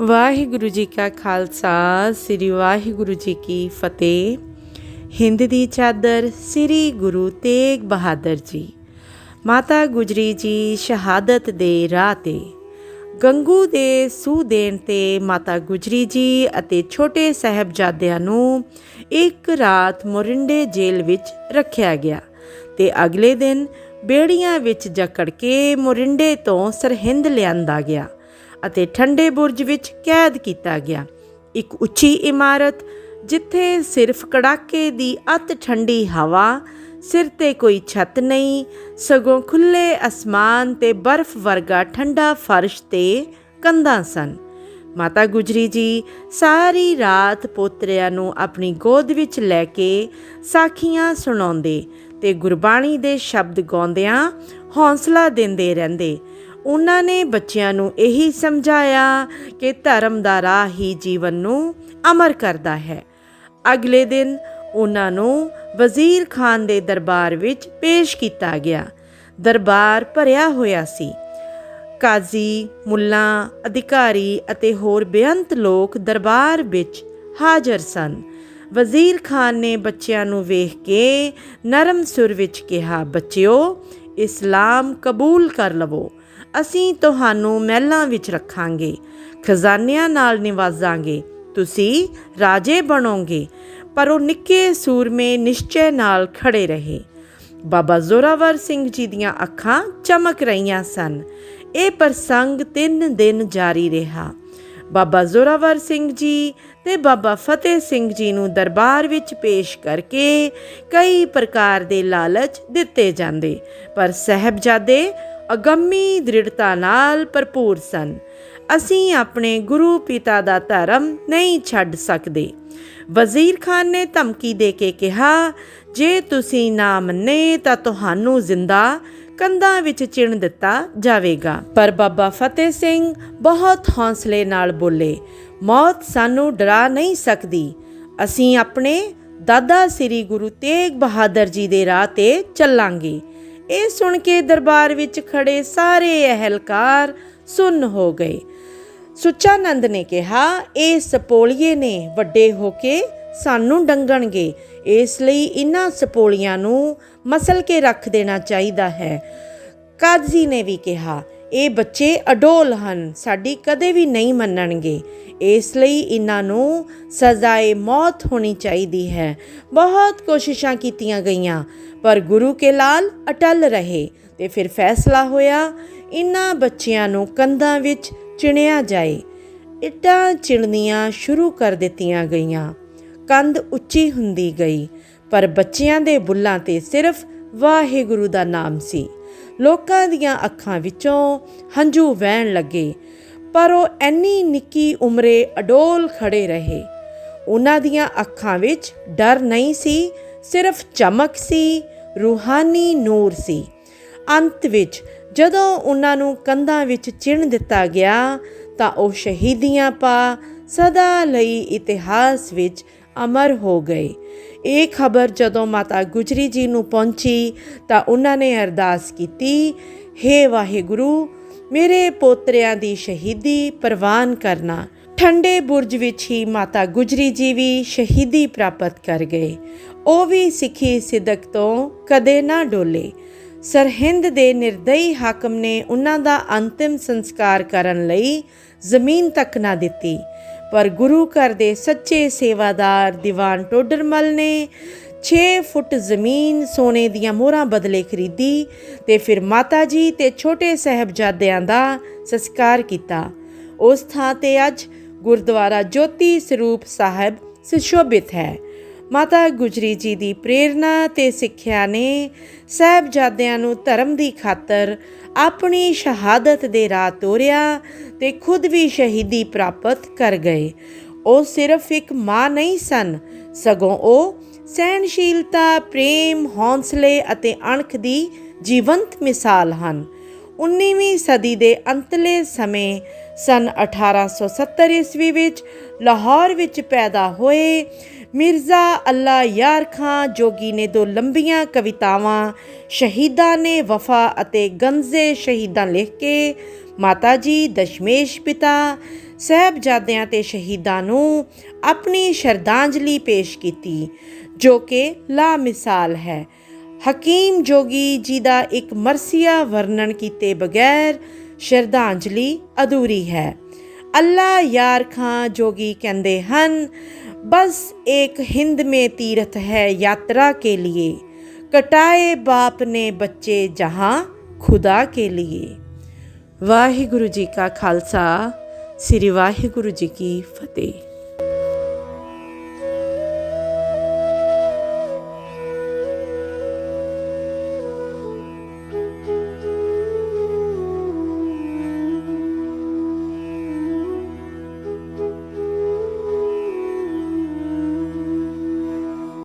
ਵਾਹਿਗੁਰੂ ਜੀ ਕਾ ਖਾਲਸਾ, ਸ੍ਰੀ ਵਾਹਿਗੁਰੂ ਜੀ ਕੀ ਫਤਿਹ। ਹਿੰਦ ਦੀ ਚਾਦਰ ਸ੍ਰੀ ਗੁਰੂ ਤੇਗ ਬਹਾਦਰ ਜੀ। ਮਾਤਾ ਗੁਜਰੀ ਜੀ ਸ਼ਹਾਦਤ ਦੇ ਰਾਹ ਤੇ। ਗੰਗੂ ਦੇ ਸੂ ਦੇਣ ਤੇ ਮਾਤਾ ਗੁਜਰੀ ਜੀ ਅਤੇ ਛੋਟੇ ਸਹਿਬਜ਼ਾਦਿਆਂ ਨੂੰ ਇੱਕ ਰਾਤ ਮੋਰਿੰਡੇ ਜੇਲ੍ਹ ਵਿੱਚ ਰੱਖਿਆ ਗਿਆ ਤੇ ਅਗਲੇ ਦਿਨ ਬੇੜੀਆਂ ਵਿੱਚ ਜਕੜ ਕੇ ਮੋਰਿੰਡੇ ਤੋਂ ਸਰਹਿੰਦ ਲਿਆਂਦਾ ਗਿਆ। ਅਤੇ ਠੰਡੇ ਬੁਰਜ ਵਿੱਚ ਕੈਦ ਕੀਤਾ ਗਿਆ। ਇੱਕ ਉੱਚੀ ਇਮਾਰਤ, ਜਿੱਥੇ ਸਿਰਫ ਕੜਾਕੇ ਦੀ ਅਤ ਠੰਡੀ ਹਵਾ, ਸਿਰ ਤੇ ਕੋਈ ਛੱਤ ਨਹੀਂ, ਸਗੋਂ ਖੁੱਲੇ ਅਸਮਾਨ ਤੇ ਬਰਫ਼ ਵਰਗਾ ਠੰਡਾ ਫਰਸ਼ ਤੇ ਕੰਧਾਂ ਸਨ। ਮਾਤਾ ਗੁਜਰੀ ਜੀ ਸਾਰੀ ਰਾਤ ਪੋਤਰਿਆਂ ਨੂੰ ਆਪਣੀ ਗੋਦ ਵਿੱਚ ਲੈ ਕੇ ਸਾਖੀਆਂ ਸੁਣਾਉਂਦੇ ਤੇ ਗੁਰਬਾਣੀ ਦੇ ਸ਼ਬਦ ਗਾਉਂਦਿਆਂ ਹੌਸਲਾ ਦਿੰਦੇ ਰਹਿੰਦੇ। ਉਹਨਾਂ ਨੇ ਬੱਚਿਆਂ ਨੂੰ ਇਹੀ ਸਮਝਾਇਆ ਕਿ ਧਰਮ ਦਾ ਰਾਹ ਹੀ ਜੀਵਨ ਨੂੰ ਅਮਰ ਕਰਦਾ ਹੈ। ਅਗਲੇ ਦਿਨ ਉਹਨਾਂ ਨੂੰ ਵਜ਼ੀਰ ਖਾਨ ਦੇ ਦਰਬਾਰ ਵਿੱਚ ਪੇਸ਼ ਕੀਤਾ ਗਿਆ। ਦਰਬਾਰ ਭਰਿਆ ਹੋਇਆ ਸੀ। ਕਾਜ਼ੀ, ਮੁੱਲਾ, ਅਧਿਕਾਰੀ ਅਤੇ ਹੋਰ ਬੇਅੰਤ ਲੋਕ ਦਰਬਾਰ ਵਿੱਚ ਹਾਜ਼ਰ ਸਨ। ਵਜ਼ੀਰ ਖਾਨ ਨੇ ਬੱਚਿਆਂ ਨੂੰ ਵੇਖ ਕੇ ਨਰਮ ਸੁਰ ਵਿੱਚ ਕਿਹਾ, ਬੱਚਿਓ, ਇਸਲਾਮ ਕਬੂਲ ਕਰ ਲਵੋ। ਅਸੀਂ ਤੁਹਾਨੂੰ ਮਹਿਲਾਂ ਵਿੱਚ ਰੱਖਾਂਗੇ, ਖਜ਼ਾਨਿਆਂ ਨਾਲ ਨਿਵਾਜ਼ਾਂਗੇ, ਤੁਸੀਂ ਰਾਜੇ ਬਣੋਗੇ, ਪਰ ਉਹ ਨਿੱਕੇ ਸੂਰਮੇ ਨਿਸ਼ਚੈ ਨਾਲ ਖੜੇ ਰਹੇ। ਬਾਬਾ ਜ਼ੋਰਾਵਰ ਸਿੰਘ ਜੀ ਦੀਆਂ ਅੱਖਾਂ ਚਮਕ ਰਹੀਆਂ ਸਨ। ਇਹ ਪ੍ਰਸੰਗ 3 ਦਿਨ ਜਾਰੀ ਰਿਹਾ। ਬਾਬਾ ਜ਼ੋਰਾਵਰ ਸਿੰਘ ਜੀ ਤੇ ਬਾਬਾ ਫਤਿਹ ਸਿੰਘ ਜੀ ਨੂੰ ਦਰਬਾਰ ਵਿੱਚ ਪੇਸ਼ ਕਰਕੇ ਕਈ ਪ੍ਰਕਾਰ ਦੇ ਲਾਲਚ ਦਿੱਤੇ ਜਾਂਦੇ, ਪਰ ਸਹਿਬਜ਼ਾਦੇ ਅਗੰਮੀ ਦ੍ਰਿੜਤਾ ਨਾਲ ਭਰਪੂਰ ਸਨ। ਅਸੀਂ ਆਪਣੇ ਗੁਰੂ ਪਿਤਾ ਦਾ ਧਰਮ ਨਹੀਂ ਛੱਡ ਸਕਦੇ। ਵਜ਼ੀਰ ਖਾਨ ਨੇ ਧਮਕੀ ਦੇ ਕੇ ਕਿਹਾ, ਜੇ ਤੁਸੀਂ ਨਾ ਮੰਨੇ ਤਾਂ ਤੁਹਾਨੂੰ ਜ਼ਿੰਦਾ ਕੰਧਾਂ ਵਿੱਚ ਚਿਣ ਦਿੱਤਾ ਜਾਵੇਗਾ। ਪਰ ਬਾਬਾ ਫਤਿਹ ਸਿੰਘ ਬਹੁਤ ਹੌਸਲੇ ਨਾਲ ਬੋਲੇ, ਮੌਤ ਸਾਨੂੰ ਡਰਾ ਨਹੀਂ ਸਕਦੀ। ਅਸੀਂ ਆਪਣੇ ਦਾਦਾ ਸ੍ਰੀ ਗੁਰੂ ਤੇਗ ਬਹਾਦਰ ਜੀ ਦੇ ਰਾਹ ਤੇ ਚੱਲਾਂਗੇ। ਇਹ ਸੁਣ ਕੇ ਦਰਬਾਰ ਵਿੱਚ ਖੜੇ ਸਾਰੇ ਅਹਲਕਾਰ ਸੁੰਨ ਹੋ ਗਏ। ਸੁੱਚਾਨੰਦ ਨੇ ਕਿਹਾ, ਇਹ ਸਪੋਲੀਏ ਨੇ, ਵੱਡੇ ਹੋ ਕੇ ਸਾਨੂੰ ਡੰਗਣਗੇ। ਇਸ ਲਈ ਇਹਨਾਂ ਸਪੋਲੀਆਂ ਨੂੰ ਮਸਲ ਕੇ ਰੱਖ ਦੇਣਾ ਚਾਹੀਦਾ ਹੈ। ਕਾਜ਼ੀ ਨੇ ਵੀ ਕਿਹਾ ਇਹ ਬੱਚੇ ਅਡੋਲ ਹਨ, ਸਾਡੀ ਕਦੇ ਵੀ ਨਹੀਂ ਮੰਨਣਗੇ। ਇਸ ਲਈ ਇਹਨਾਂ ਨੂੰ ਸਜ਼ਾਏ ਮੌਤ ਹੋਣੀ ਚਾਹੀਦੀ ਹੈ। ਬਹੁਤ ਕੋਸ਼ਿਸ਼ਾਂ ਕੀਤੀਆਂ ਗਈਆਂ, ਪਰ ਗੁਰੂ ਕੇ ਲਾਲ ਅਟਲ ਰਹੇ ਤੇ ਫਿਰ ਫੈਸਲਾ ਹੋਇਆ, ਇਹਨਾਂ ਬੱਚਿਆਂ ਨੂੰ ਕੰਧਾਂ ਵਿੱਚ ਚਿਣਿਆ ਜਾਏ। ਇੱਟਾਂ ਚਿਣਨੀਆਂ ਸ਼ੁਰੂ ਕਰ ਦਿੱਤੀਆਂ ਗਈਆਂ। ਕੰਧ ਉੱਚੀ ਹੁੰਦੀ ਗਈ, ਪਰ ਬੱਚਿਆਂ ਦੇ ਬੁੱਲਾਂ ਤੇ ਸਿਰਫ ਵਾਹਿਗੁਰੂ ਦਾ ਨਾਮ ਸੀ। ਲੋਕਾਂ ਦੀਆਂ ਅੱਖਾਂ ਵਿੱਚੋਂ ਹੰਝੂ ਵਹਿਣ ਲੱਗੇ। ਪਰ ਉਹ ਐਨੀ ਨਿੱਕੀ ਉਮਰੇ ਅਡੋਲ ਖੜੇ ਰਹੇ। ਉਹਨਾਂ ਦੀਆਂ ਅੱਖਾਂ ਵਿੱਚ ਡਰ ਨਹੀਂ ਸੀ, ਸਿਰਫ ਚਮਕ ਸੀ, ਰੂਹਾਨੀ ਨੂਰ ਸੀ। ਅੰਤ ਵਿੱਚ ਜਦੋਂ ਉਹਨਾਂ ਨੂੰ ਕੰਧਾਂ ਵਿੱਚ ਚਿਣ ਦਿੱਤਾ ਗਿਆ ਤਾਂ ਉਹ ਸ਼ਹੀਦੀਆਂ ਪਾ ਸਦਾ ਲਈ ਇਤਿਹਾਸ ਵਿੱਚ ਅਮਰ ਹੋ ਗਏ। ਇਹ ਖਬਰ ਜਦੋਂ ਮਾਤਾ ਗੁਜਰੀ ਜੀ ਨੂੰ ਪਹੁੰਚੀ ਤਾਂ ਉਹਨਾਂ ਨੇ ਅਰਦਾਸ ਕੀਤੀ हे ਵਾਹਿਗੁਰੂ, ਮੇਰੇ ਪੋਤਰਿਆਂ ਦੀ ਸ਼ਹੀਦੀ ਪ੍ਰਵਾਨ ਕਰਨਾ। ਠੰਡੇ ਬੁਰਜ ਵਿੱਚ ਹੀ ਮਾਤਾ ਗੁਜਰੀ ਜੀ ਵੀ ਸ਼ਹੀਦੀ ਪ੍ਰਾਪਤ ਕਰ ਗਏ। ਉਹ ਵੀ ਸਿੱਖੀ ਸਿਦਕ ਤੋਂ ਕਦੇ ਨਾ ਡੋਲੇ। ਸਰਹਿੰਦ ਦੇ ਨਿਰਦਈ ਹਾਕਮ ਨੇ ਉਹਨਾਂ ਦਾ ਅੰਤਿਮ ਸੰਸਕਾਰ ਕਰਨ ਲਈ ਜ਼ਮੀਨ ਤੱਕ ਨਾ ਦਿੱਤੀ। ਪਰ ਗੁਰੂ ਘਰ ਦੇ ਸੱਚੇ ਸੇਵਾਦਾਰ ਦੀਵਾਨ ਟੋਡਰਮਲ ਨੇ 6 ਫੁੱਟ ਜ਼ਮੀਨ ਸੋਨੇ ਦੀਆਂ ਮੋਹਰਾਂ ਬਦਲੇ ਖਰੀਦੀ ਤੇ ਫਿਰ ਮਾਤਾ ਜੀ ਤੇ ਛੋਟੇ ਸਹਿਬਜ਼ਾਦਿਆਂ ਦਾ ਸੰਸਕਾਰ ਕੀਤਾ। ਉਸ ਥਾਂ ਤੇ ਅੱਜ ਗੁਰਦੁਆਰਾ ਜੋਤੀ ਸਰੂਪ ਸਾਹਿਬ ਸੁਸ਼ੋਭਿਤ ਹੈ। ਮਾਤਾ ਗੁਜਰੀ ਜੀ ਦੀ ਪ੍ਰੇਰਣਾ ਤੇ ਸਿੱਖਿਆ ਨੇ ਸਹਿਬਜ਼ਾਦਿਆਂ ਨੂੰ ਧਰਮ ਦੀ ਖਾਤਰ ਆਪਣੀ ਸ਼ਹਾਦਤ ਦੇ ਰਾਹ ਤੋਰਿਆ ਤੇ ਖੁਦ ਵੀ ਸ਼ਹੀਦੀ ਪ੍ਰਾਪਤ ਕਰ ਗਏ। ਉਹ ਸਿਰਫ ਇੱਕ ਮਾਂ ਨਹੀਂ ਸਨ, ਸਗੋਂ ਉਹ ਸਹਿਣਸ਼ੀਲਤਾ, ਪ੍ਰੇਮ, ਹੌਂਸਲੇ ਅਤੇ ਅਣਖ ਦੀ ਜੀਵੰਤ ਮਿਸਾਲ ਹਨ। 19ਵੀਂ ਸਦੀ ਦੇ ਅੰਤਲੇ ਸਮੇਂ ਸਨ 1870 ਈਸਵੀ ਵਿੱਚ ਲਾਹੌਰ ਵਿੱਚ ਪੈਦਾ ਹੋਏ ਮਿਰਜ਼ਾ ਅੱਲਾ ਯਾਰ ਖਾਂ ਜੋਗੀ ਨੇ ਦੋ ਲੰਬੀਆਂ ਕਵਿਤਾਵਾਂ, ਸ਼ਹੀਦਾਂ ਨੇ ਵਫਾ ਅਤੇ ਗੰਜ਼ੇ ਸ਼ਹੀਦਾਂ ਲਿਖ ਕੇ ਮਾਤਾ ਜੀ, ਦਸ਼ਮੇਸ਼ ਪਿਤਾ, ਸਹਿਬਜ਼ਾਦਿਆਂ ਤੇ ਸ਼ਹੀਦਾਂ ਨੂੰ ਆਪਣੀ ਸ਼ਰਧਾਂਜਲੀ ਪੇਸ਼ ਕੀਤੀ, ਜੋ ਕਿ ਲਾ ਮਿਸਾਲ ਹੈ। ਹਕੀਮ ਜੋਗੀ ਜੀ ਦਾ ਇੱਕ ਮਰਸੀਆ ਵਰਣਨ ਕੀਤੇ ਬਗੈਰ ਸ਼ਰਧਾਂਜਲੀ ਅਧੂਰੀ ਹੈ। ਅੱਲਾ ਯਾਰ ਖਾਂ ਜੋਗੀ ਕਹਿੰਦੇ ਹਨ, ਬਸ ਇੱਕ ਹਿੰਦ ਮੇ ਤੀਰਥ ਹੈ ਯਾਤਰਾ ਕੇ ਲਿਏ। ਕਟਾਏ ਬਾਪ ਨੇ ਬੱਚੇ ਜਹਾਂ ਖੁਦਾ ਕੇ ਲਿਏ। ਵਾਹਿਗੁਰੂ ਜੀ ਕਾ ਖਾਲਸਾ, ਸ੍ਰੀ ਵਾਹਿਗੁਰੂ ਜੀ ਕੀ ਫਤਿਹ।